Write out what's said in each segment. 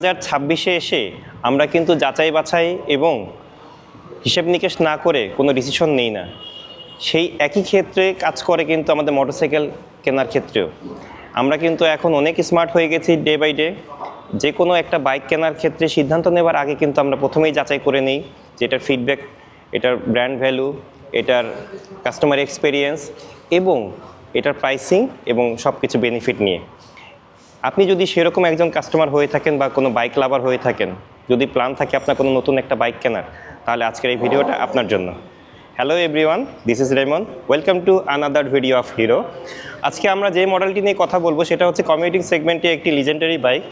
হাজার ছাব্বিশে এসে আমরা কিন্তু যাচাই বাছাই এবং হিসেব নিকেশ না করে কোনো ডিসিশন নেই না। সেই একই ক্ষেত্রে কাজ করে কিন্তু আমাদের মোটরসাইকেল কেনার ক্ষেত্রেও। আমরা কিন্তু এখন অনেক স্মার্ট হয়ে গেছি ডে বাই ডে যে কোনো একটা বাইক কেনার ক্ষেত্রে সিদ্ধান্ত নেবার আগে কিন্তু আমরা প্রথমেই যাচাই করে নিই যে এটার ফিডব্যাক এটার ব্র্যান্ড ভ্যালু এটার কাস্টমার এক্সপিরিয়েন্স এবং এটার প্রাইসিং এবং সব কিছু বেনিফিট নিয়ে। আপনি যদি সেরকম একজন কাস্টমার হয়ে থাকেন বা কোনো বাইক লাভার হয়ে থাকেন, যদি প্ল্যান থাকে আপনার কোনো নতুন একটা বাইক কেনার, তাহলে আজকের এই ভিডিওটা আপনার জন্য। Hello everyone this is Remon welcome to another video of Hero আজকে আমরা যে মডেলটি নিয়ে কথা বলব, সেটা হচ্ছে কমিউটিং সেগমেন্টে একটি লিজেন্ডারি বাইক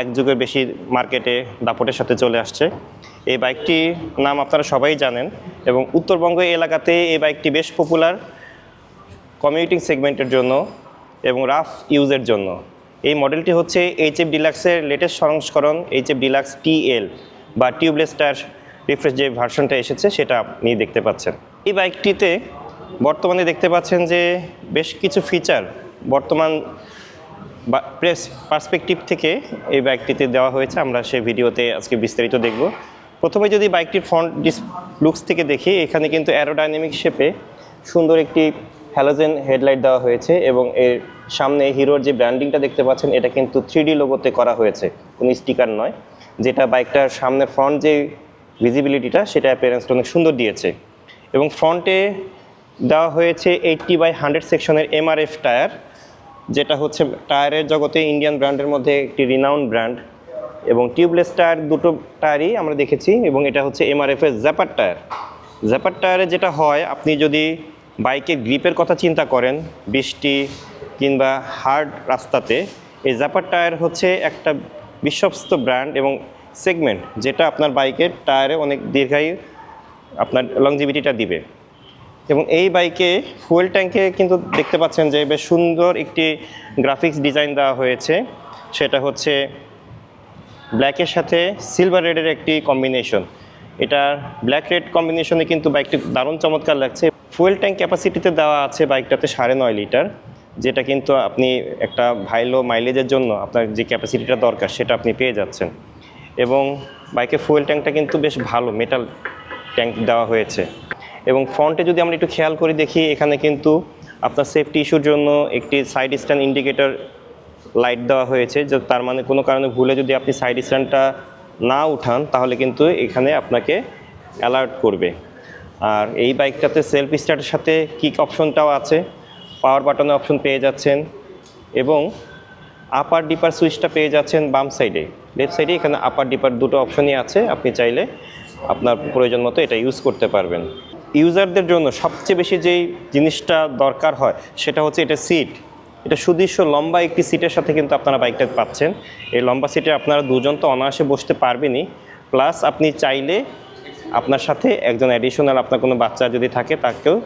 এক যুগের বেশি মার্কেটে দাপটের সাথে চলে আসছে। এই বাইকটির নাম আপনারা সবাই জানেন এবং উত্তরবঙ্গ এলাকাতে এই বাইকটি বেশ পপুলার কমিউটিং সেগমেন্টের জন্য এবং রাফ ইউজের জন্য। এই মডেলটি হচ্ছে এইচ এফ ডিলাক্সের লেটেস্ট সংস্করণ এইচ এফ ডিলাক্স টিএল বা টিউবলেস টায়ার রিফ্রেশ যে ভার্সনটা এসেছে সেটা আপনি দেখতে পাচ্ছেন। এই বাইকটিতে বর্তমানে দেখতে পাচ্ছেন যে বেশ কিছু ফিচার বর্তমান বা প্রেস পার্সপেক্টিভ থেকে এই বাইকটিতে দেওয়া হয়েছে। আমরা সেই ভিডিওতে আজকে বিস্তারিত দেখব। প্রথমে যদি বাইকটির ফ্রন্ট ডিস লুকস থেকে দেখি, এখানে কিন্তু অ্যারোডাইনামিক শেপে সুন্দর একটি হ্যালোজেন হেডলাইট দেওয়া হয়েছে এবং এর সামনে হিরোর যে ব্র্যান্ডিংটা দেখতে পাচ্ছেন, এটা কিন্তু থ্রি লোগোতে করা হয়েছে। কোনো স্টিকার নয়, যেটা বাইকটার সামনে ফ্রন্ট যে ভিজিবিলিটিটা সেটা অ্যাপিয়ারেন্সটা অনেক সুন্দর দিয়েছে। এবং ফ্রন্টে দেওয়া হয়েছে এইটটি বাই হান্ড্রেড সেকশনের এমআরএফ টায়ার যেটা হচ্ছে টায়ারের জগতে ইন্ডিয়ান ব্র্যান্ডের মধ্যে একটি রিনাউন্ড ব্র্যান্ড এবং টিউবলেস টায়ার দুটো টায়ারই আমরা দেখেছি, এবং এটা হচ্ছে এমআরএফের জ্যাপার টায়ার জ্যাপার টায়ারে যেটা হয়, আপনি যদি বাইকের গ্রিপের কথা চিন্তা করেন, বৃষ্টি কিংবা হার্ড রাস্তাতে, এই জ্যাপার টায়ার হচ্ছে একটা বিশ্বস্ত ব্র্যান্ড এবং সেগমেন্ট যেটা আপনার বাইকের টায়ারে অনেক দীর্ঘায়ু আপনার লংজিভিটিটা দিবে। এবং এই বাইকে ফুয়েল ট্যাঙ্কে কিন্তু দেখতে পাচ্ছেন যে বেশ সুন্দর একটি গ্রাফিক্স ডিজাইন দেওয়া হয়েছে। সেটা হচ্ছে ব্ল্যাকের সাথে সিলভার রেডের একটি কম্বিনেশন এটা ব্ল্যাক রেড কম্বিনেশনে কিন্তু বাইকটি দারুণ চমৎকার লাগছে। ফুয়েল ট্যাঙ্ক ক্যাপাসিটিতে দেওয়া আছে বাইকটাতে সাড়ে নয় লিটার, যেটা কিন্তু আপনি একটা ভাইলো মাইলেজের জন্য আপনার যে ক্যাপাসিটিটা দরকার সেটা আপনি পেয়ে যাচ্ছেন। এবং বাইকের ফুয়েল ট্যাঙ্কটা কিন্তু বেশ ভালো, মেটাল ট্যাঙ্ক দেওয়া হয়েছে। এবং ফ্রন্টে যদি আমরা একটু খেয়াল করে, দেখি এখানে কিন্তু আপনার সেফটি ইস্যুর জন্য একটি সাইড স্ট্যান্ড ইন্ডিকেটর লাইট দেওয়া হয়েছে, যে তার মানে কোনো কারণে ভুলে যদি আপনি সাইড স্ট্যান্ডটা না উঠান, তাহলে কিন্তু এখানে আপনাকে অ্যালার্ট করবে। আর এই বাইকটাতে সেলফ স্টার্টের সাথে কিক অপশনটাও আছে পাওয়ার বাটনের অপশন পেয়ে যাচ্ছেন এবং আপার ডিপার সুইচটা পেয়ে যাচ্ছেন বাম সাইডে লেফট সাইডে এখানে আপার ডিপার দুটো অপশনই আছে, আপনি চাইলে আপনার প্রয়োজন মতো এটা ইউজ করতে পারবেন। ইউজারদের জন্য সবচেয়ে বেশি যেই জিনিসটা দরকার হয়, সেটা হচ্ছে এটা সিট এটা সুদৃশ্য লম্বা একটি সিটের সাথে কিন্তু আপনারা বাইকটা পাচ্ছেন। এই লম্বা সিটে আপনারা দুজন তো অনায়াসে বসতে পারবেনই। প্লাস আপনি চাইলে আপনার সাথে একজন অ্যাডিশনাল আপনার কোনো বাচ্চা যদি থাকে, তাকেও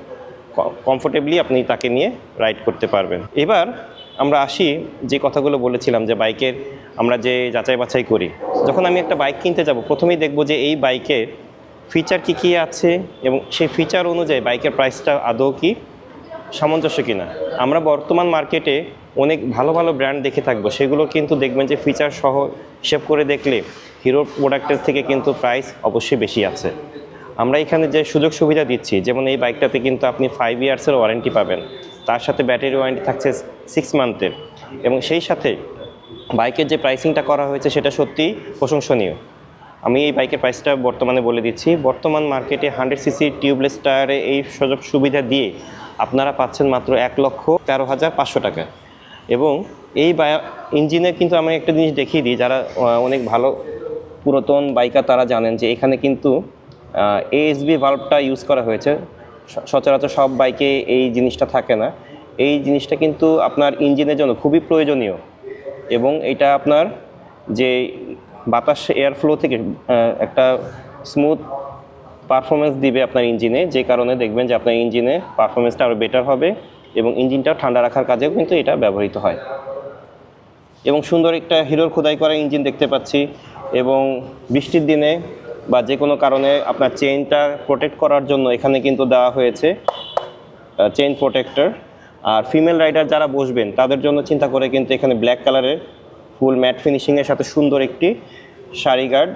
কমফোর্টেবলি আপনি তাকে নিয়ে রাইড করতে পারবেন। এবার আমরা আসি যে কথাগুলো বলেছিলাম যে বাইকের আমরা যে যাচাই বাছাই করি। যখন আমি একটা বাইক কিনতে যাব, প্রথমেই দেখব যে এই বাইকের ফিচার কী কী আছে এবং সেই ফিচার অনুযায়ী বাইকের প্রাইসটা আদৌ কি সামঞ্জস্য কিনা? আমরা বর্তমান মার্কেটে অনেক ভালো ভালো ব্র্যান্ড দেখে থাকব। সেগুলো কিন্তু দেখবেন যে ফিচার সহ হিসেব করে দেখলে হিরো প্রোডাক্টের থেকে কিন্তু প্রাইস অবশ্যই বেশি আছে। আমরা এখানে যে সুযোগ সুবিধা দিচ্ছি, যেমন এই বাইকটাতে কিন্তু আপনি ফাইভ ইয়ার্সের ওয়ারেন্টি পাবেন। তার সাথে ব্যাটারি ওয়ারেন্টি থাকছে সিক্স মান্থের এবং সেই সাথে বাইকের যে প্রাইসিংটা করা হয়েছে, সেটা সত্যিই প্রশংসনীয়। আমি এই বাইকের প্রাইসটা বর্তমানে বলে দিচ্ছি। বর্তমান মার্কেটে হান্ড্রেড সিসি টিউবলেস টায়ারে এই সুযোগ সুবিধা দিয়ে আপনারা পাচ্ছেন মাত্র এক লক্ষ তেরো হাজার পাঁচশো টাকা। এবং এই ইঞ্জিনের কিন্তু আমি একটা জিনিস দেখিয়ে দিই, যারা অনেক ভালো পুরাতন বাইকার তারা জানেন যে এখানে কিন্তু এএসবি ভাল্বটা ইউজ করা হয়েছে। সচরাচর সব বাইকে এই জিনিসটা থাকে না। এই জিনিসটা কিন্তু আপনার ইঞ্জিনের জন্য খুবই প্রয়োজনীয়। এবং এটা আপনার যে বাতাস এয়ার ফ্লো থেকে একটা স্মুথ পারফরমেন্স দিবে আপনার ইঞ্জিনে, যে কারণে দেখবেন যে আপনার ইঞ্জিনে পারফরমেন্সটা আরও বেটার হবে এবং ইঞ্জিনটা ঠান্ডা রাখার কাজেও কিন্তু এটা ব্যবহৃত হয়। এবং সুন্দর একটা হিরোর খোদাই করা ইঞ্জিন দেখতে পাচ্ছি এবং বৃষ্টির দিনে বা যে কোনো কারণে আপনার চেইনটা প্রোটেক্ট করার জন্য এখানে কিন্তু দেওয়া হয়েছে চেইন প্রোটেক্টর আর ফিমেল রাইডার যারা বসবেন, তাদের জন্য চিন্তা করে কিন্তু এখানে ব্ল্যাক কালারের ফুল ম্যাট ফিনিশিংয়ের সাথে সুন্দর একটি শাড়ি গার্ড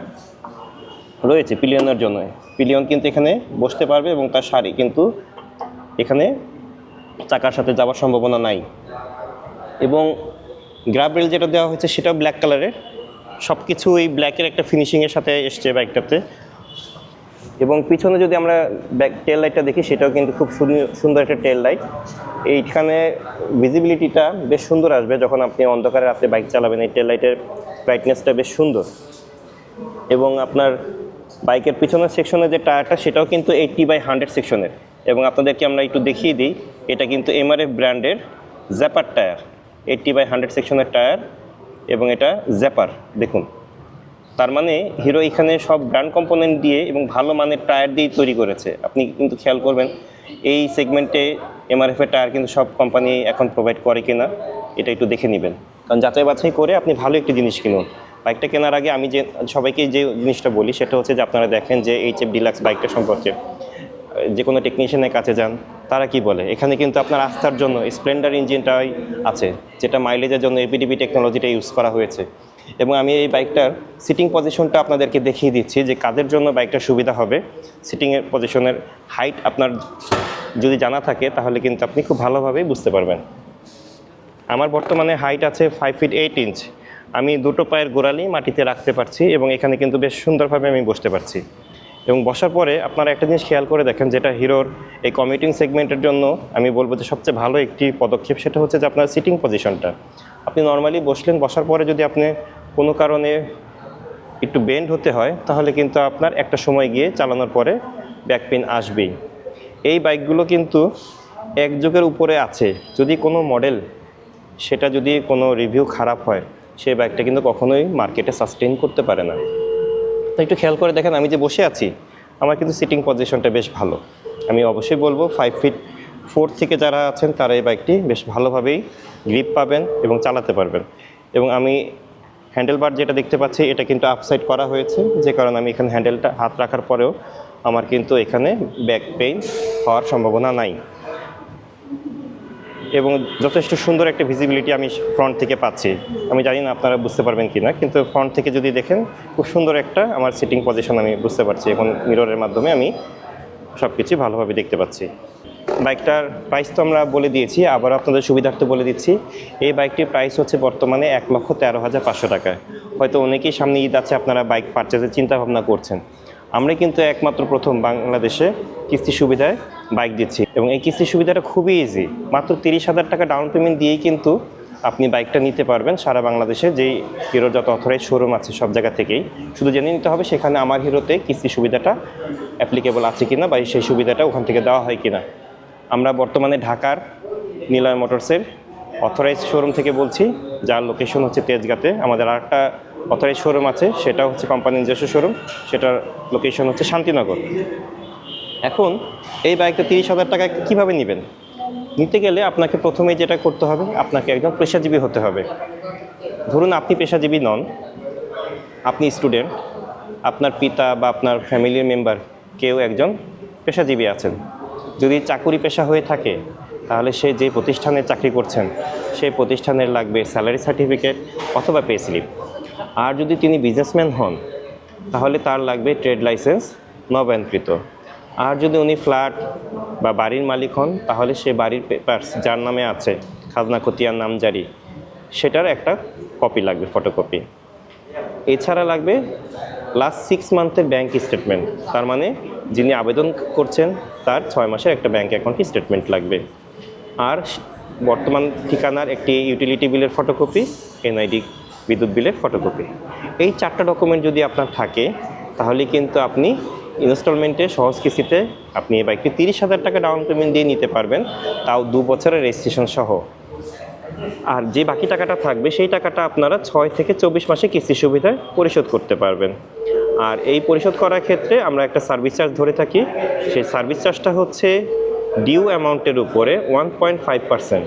রয়েছে পিলিয়নের জন্য পিলিয়ন কিন্তু এখানে বসতে পারবে এবং তার সারি কিন্তু এখানে চাকার সাথে যাওয়ার সম্ভাবনা নাই। এবং গ্রাব রেল যেটা দেওয়া হয়েছে সেটাও ব্ল্যাক কালারের সব কিছু এই ব্ল্যাকের একটা ফিনিশিংয়ের সাথে এসছে বাইকটাতে এবং পিছনে যদি আমরা ব্যাক টেল লাইটটা দেখি, সেটাও কিন্তু খুব সুন্দর- সুন্দর একটা টেল লাইট এইখানে ভিজিবিলিটিটা বেশ সুন্দর আসবে যখন আপনি অন্ধকারে রাতে বাইক চালাবেন। এই টেল লাইটের ব্রাইটনেসটা বেশ সুন্দর। এবং আপনার বাইকের পিছনের সেকশনে যে টায়ারটা, সেটাও কিন্তু এইটটি বাই হান্ড্রেড সেকশনের এবং আপনাদেরকে আমরা একটু দেখিয়ে দিই, এটা কিন্তু এমআরএফ ব্র্যান্ডের Zapper tyre eighty by hundred সেকশনের টায়ার এবং এটা জ্যাপার দেখুন। তার মানে হিরো এখানে সব ব্র্যান্ড কম্পোনেন্ট দিয়ে এবং ভালো মানের টায়ার দিয়েই তৈরি করেছে। আপনি কিন্তু খেয়াল করবেন, এই সেগমেন্টে এমআরএফের টায়ার কিন্তু সব কোম্পানি এখন প্রোভাইড করে কিনা, এটা একটু দেখে নেবেন। কারণ যাচাই বাছাই করে আপনি ভালো একটি জিনিস কিনুন। বাইকটা কেনার আগে আমি যে সবাইকে যে জিনিসটা বলি, সেটা হচ্ছে যে আপনারা দেখেন যে এইচ এফ ডিলাক্স বাইকটা সম্পর্কে, যে কোনো টেকনিশিয়ানের কাছে যান, তারা কি বলে? এখানে কিন্তু আপনার আস্থার জন্য স্প্লেন্ডার ইঞ্জিনটাই আছে, যেটা মাইলেজের জন্য এপিডিবি টেকনোলজিটা ইউজ করা হয়েছে। এবং আমি এই বাইকটার সিটিং পজিশনটা আপনাদেরকে দেখিয়ে দিচ্ছি যে কাদের জন্য বাইকটা সুবিধা হবে। সিটিংয়ের পজিশনের হাইট আপনার যদি জানা থাকে, তাহলে কিন্তু আপনি খুব ভালোভাবেই বুঝতে পারবেন। আমার বর্তমানে হাইট আছে ফাইভ ফিট এইট ইঞ্চ আমি দুটো পায়ের গোড়ালি মাটিতে রাখতে পারছি এবং এখানে কিন্তু বেশ সুন্দরভাবে আমি বসতে পারছি। এবং বসার পরে আপনারা একটা জিনিস খেয়াল করে দেখেন যেটা হিরোর এই কমিটিং সেগমেন্টের জন্য আমি বলব যে সবচেয়ে ভালো একটি পদক্ষেপ, সেটা হচ্ছে যে আপনার সিটিং পজিশনটা আপনি নর্মালি বসলেন, বসার পরে যদি আপনি কোনো কারণে একটু বেন্ড হতে হয়, তাহলে কিন্তু আপনার একটা সময় গিয়ে চালানোর পরে ব্যাক পেন আসবেই। এই বাইকগুলো কিন্তু এক যুগের উপরে আছে। যদি কোনো মডেল সেটা যদি কোনো রিভিউ খারাপ হয় সেই বাইকটা কিন্তু কখনোই মার্কেটে সাস্টেইন করতে পারে না। তো একটু খেয়াল করে দেখেন, আমি যে বসে আছি, আমার কিন্তু সিটিং পজিশনটা বেশ ভালো। আমি অবশ্যই বলব ফাইভ ফিট ফোর থেকে যারা আছেন, তারা এই বাইকটি বেশ ভালোভাবেই গ্রিপ পাবেন এবং চালাতে পারবেন। এবং আমি হ্যান্ডেল বার যেটা দেখতে পাচ্ছি, এটা কিন্তু আপসাইড করা হয়েছে। যে কারণে আমি এখানে হ্যান্ডেলটা হাত রাখার পরেও আমার কিন্তু এখানে ব্যাক পেইন হওয়ার সম্ভাবনা নাই। এবং যথেষ্ট সুন্দর একটা ভিজিবিলিটি আমি ফ্রন্ট থেকে পাচ্ছি। আমি জানি না আপনারা বুঝতে পারবেন কি না কিন্তু ফ্রন্ট থেকে যদি দেখেন, খুব সুন্দর একটা আমার সিটিং পজিশন আমি বুঝতে পারছি এখন মিররের মাধ্যমে আমি সব কিছু ভালোভাবে দেখতে পাচ্ছি। বাইকটার প্রাইস তো আমরা বলে দিয়েছি, আবার আপনাদের সুবিধার্থে বলে দিচ্ছি। এই বাইকটির প্রাইস হচ্ছে বর্তমানে এক লক্ষ তেরো হাজার পাঁচশো টাকা। হয়তো অনেকেই সামনে ঈদ আছে, আপনারা বাইক পারচেজের চিন্তা ভাবনা করছেন। আমরা কিন্তু একমাত্র প্রথম বাংলাদেশে কিস্তি সুবিধায় বাইক দিচ্ছি। এবং এই কিস্তির সুবিধাটা খুবই ইজি মাত্র তিরিশ হাজার টাকা ডাউন পেমেন্ট দিয়েই কিন্তু আপনি বাইকটা নিতে পারবেন সারা বাংলাদেশে। যেই হিরোর যত অথরাইজ শোরুম আছে সব জায়গা থেকেই। শুধু জেনে নিতে হবে সেখানে আমার হিরোতে কিস্তি সুবিধাটা অ্যাপ্লিকেবল আছে কিনা বা সেই সুবিধাটা ওখান থেকে দেওয়া হয় কিনা। আমরা বর্তমানে ঢাকার নিলয় মোটরসের অথরাইজ শোরুম থেকে বলছি। যার লোকেশন হচ্ছে তেজগাতে। আমাদের আরেকটা অথরাইজ শোরুম আছে, সেটা হচ্ছে কোম্পানির নিজস্ব শোরুম সেটার লোকেশন হচ্ছে শান্তিনগর। এখন এই বাইকটা তিরিশ হাজার টাকা কীভাবে নেবেন? নিতে গেলে আপনাকে প্রথমেই যেটা করতে হবে, আপনাকে একজন পেশাজীবী হতে হবে। ধরুন আপনি পেশাজীবী নন, আপনি স্টুডেন্ট আপনার পিতা বা আপনার ফ্যামিলির মেম্বার কেউ একজন পেশাজীবী আছেন। যদি চাকুরি পেশা হয়ে থাকে, তাহলে সে যে প্রতিষ্ঠানে চাকরি করছেন সেই প্রতিষ্ঠানের লাগবে স্যালারি সার্টিফিকেট অথবা পে স্লিপ আর যদি তিনি বিজনেসম্যান হন, তাহলে তার লাগবে ট্রেড লাইসেন্স নবায়নকৃত। আর যদি উনি ফ্ল্যাট বা বাড়ির মালিক হন, তাহলে সে বাড়ির পেপার্স যার নামে আছে, খাজনা খতিয়ার নাম জারি সেটার একটা কপি লাগবে ফটোকপি এছাড়া লাগবে লাস্ট সিক্স মান্থের ব্যাংক স্টেটমেন্ট তার মানে যিনি আবেদন করছেন, তার ছয় মাসের একটা ব্যাংক অ্যাকাউন্ট স্টেটমেন্ট লাগবে। আর বর্তমান ঠিকানার একটি ইউটিলিটি বিলের ফটোকপি এনআইডি বিদ্যুৎ বিলের ফটোকপি এই চারটা ডকুমেন্ট যদি আপনার থাকে, তাহলে কিন্তু আপনি ইনস্টলমেন্টে সহজ কিস্তিতে আপনি এই বাইকটি তিরিশ হাজার টাকা ডাউন পেমেন্ট দিয়ে নিতে পারবেন, তাও দু বছরের রেজিস্ট্রেশন সহ। আর যে বাকি টাকাটা থাকবে, সেই টাকাটা আপনারা ছয় থেকে চব্বিশ মাসে কিস্তি সুবিধায় পরিশোধ করতে পারবেন। আর এই পরিশোধ করার ক্ষেত্রে আমরা একটা সার্ভিস চার্জ ধরে থাকি। সেই সার্ভিস চার্জটা হচ্ছে ডিউ অ্যামাউন্টের উপরে ওয়ান পয়েন্ট ফাইভ পার্সেন্ট।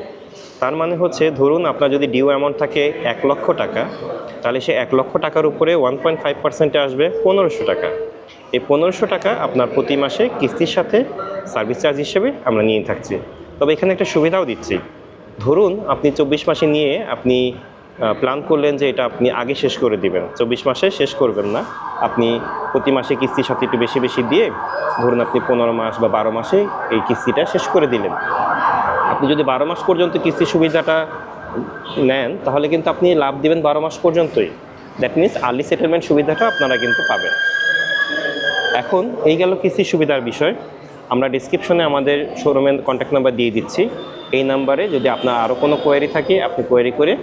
তার মানে হচ্ছে, ধরুন আপনার যদি ডিউ অ্যামাউন্ট থাকে এক লক্ষ টাকা, তাহলে সে এক লক্ষ টাকার উপরে ওয়ান পয়েন্ট ফাইভ পার্সেন্টে আসবে পনেরোশো টাকা। এই পনেরোশো টাকা আপনার প্রতি মাসে কিস্তির সাথে সার্ভিস চার্জ হিসেবে আমরা নিয়ে থাকছি। তবে এখানে একটা সুবিধাও দিচ্ছি। ধরুন আপনি চব্বিশ মাসে নিয়ে আপনি প্ল্যান করলেন যে এটা আপনি আগে শেষ করে দিবেন। চব্বিশ মাসে শেষ করবেন না। আপনি প্রতি মাসে কিস্তির সাথে একটু বেশি বেশি দিয়ে ধরুন আপনি পনেরো মাস বা বারো মাসে এই কিস্তিটা শেষ করে দিলেন। আপনি যদি বারো মাস পর্যন্ত কিস্তি সুবিধাটা নেন, তাহলে কিন্তু আপনি লাভ দিবেন বারো মাস পর্যন্তই। দ্যাট মিনস আর্লি সেটেলমেন্ট সুবিধাটা আপনারা কিন্তু পাবেন। এখন এই গেল কিস্তি সুবিধার বিষয়। আমরা ডিসক্রিপশনে আমাদের শোরুমের কন্ট্যাক্ট নাম্বার দিয়ে দিচ্ছি। এই নাম্বারে যদি আপনার আরও কোনো কোয়ারি থাকে, আপনি কোয়ারি করে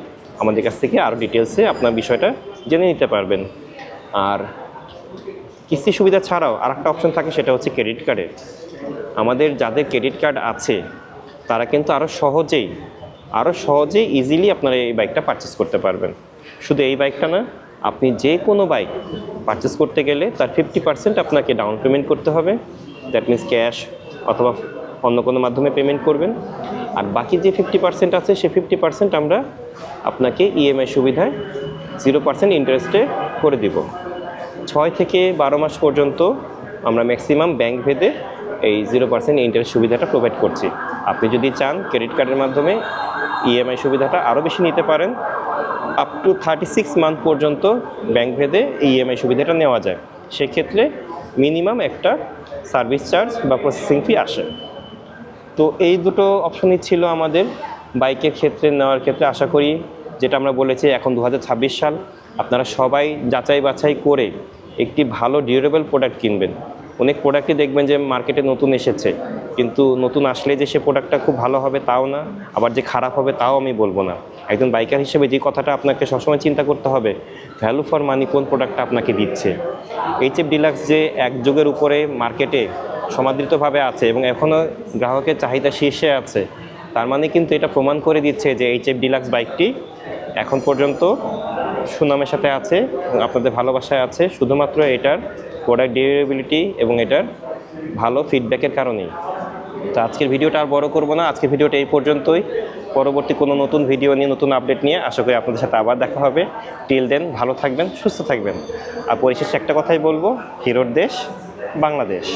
আমাদের কাছ থেকে আরও ডিটেলসে আপনার বিষয়টা জেনে নিতে পারবেন। আর কিস্তি সুবিধা ছাড়াও আরেকটা অপশন থাকে, সেটা হচ্ছে ক্রেডিট কার্ডের আমাদের যাদের ক্রেডিট কার্ড আছে, তারা কিন্তু আরও সহজেই আরও সহজেই ইজিলি আপনারা এই বাইকটা পারচেস করতে পারবেন। শুধু এই বাইকটা না আপনি যে কোনো বাইক পারচেস করতে গেলে তার ফিফটি পার্সেন্ট আপনাকে ডাউন পেমেন্ট করতে হবে। দ্যাট মিনস ক্যাশ অথবা অন্য কোনো মাধ্যমে পেমেন্ট করবেন। আর বাকি যে ফিফটি পার্সেন্ট আছে সে ফিফটি পার্সেন্ট আমরা আপনাকে ইএমআই সুবিধায় জিরো পার্সেন্ট ইন্টারেস্টে করে দিব। ছয় থেকে বারো মাস পর্যন্ত আমরা ম্যাক্সিমাম ব্যাংক ভেদে এই জিরো পার্সেন্ট ইন্টারেস্ট সুবিধাটা প্রোভাইড করছি। আপনি যদি চান ক্রেডিট কার্ডের মাধ্যমে ইএমআই সুবিধাটা আরও বেশি নিতে পারেন। Up to thirty six month পর্যন্ত ব্যাংক ভেদে ইএমআই সুবিধাটা নেওয়া যায়। সেক্ষেত্রে মিনিমাম একটা সার্ভিস চার্জ বা প্রসেসিং ফি আসে। তো এই দুটো অপশনই ছিল আমাদের। বাইকের ক্ষেত্রে নেওয়ার ক্ষেত্রে আশা করি যেটা আমরা বলেছি এখন দু হাজার ছাব্বিশ সাল, আপনারা সবাই যাচাই বাছাই করে একটি ভালো ডিউরেবল প্রোডাক্ট কিনবেন। অনেক প্রোডাক্টই দেখবেন যে মার্কেটে নতুন এসেছে। কিন্তু নতুন আসলে যে সে প্রোডাক্টটা খুব ভালো হবে তাও না, আবার যে খারাপ হবে তাও আমি বলব না। একজন বাইকার হিসেবে যে কথাটা আপনাকে সবসময় চিন্তা করতে হবে ভ্যালু ফর মানি কোন প্রোডাক্টটা আপনাকে দিচ্ছে? এইচ এফ ডিলাক্স যে এক যুগের উপরে মার্কেটে সমাদৃতভাবে আছে এবং এখনও গ্রাহকের চাহিদা শীর্ষে আছে, তার মানে কিন্তু এটা প্রমাণ করে দিচ্ছে যে এইচ এফ ডিলাক্স বাইকটি এখন পর্যন্ত সুনামের সাথে আছে আপনাদের ভালোবাসায় আছে, শুধুমাত্র এটার প্রোডাক্ট ডিউরেবিলিটি এবং এটার ভালো ফিডব্যাকের কারণেই। তো আজকের ভিডিওটা আর বড় করব না। আজকের ভিডিওটা এই পর্যন্তই। পরবর্তী কোনো নতুন ভিডিও নিয়ে, নতুন আপডেট নিয়ে আশা করি আপনাদের সাথে আবার দেখা হবে। টিল দেন ভালো থাকবেন, সুস্থ থাকবেন। আর পরিশেষে একটা কথাই বলব, হিরোর দেশ বাংলাদেশ।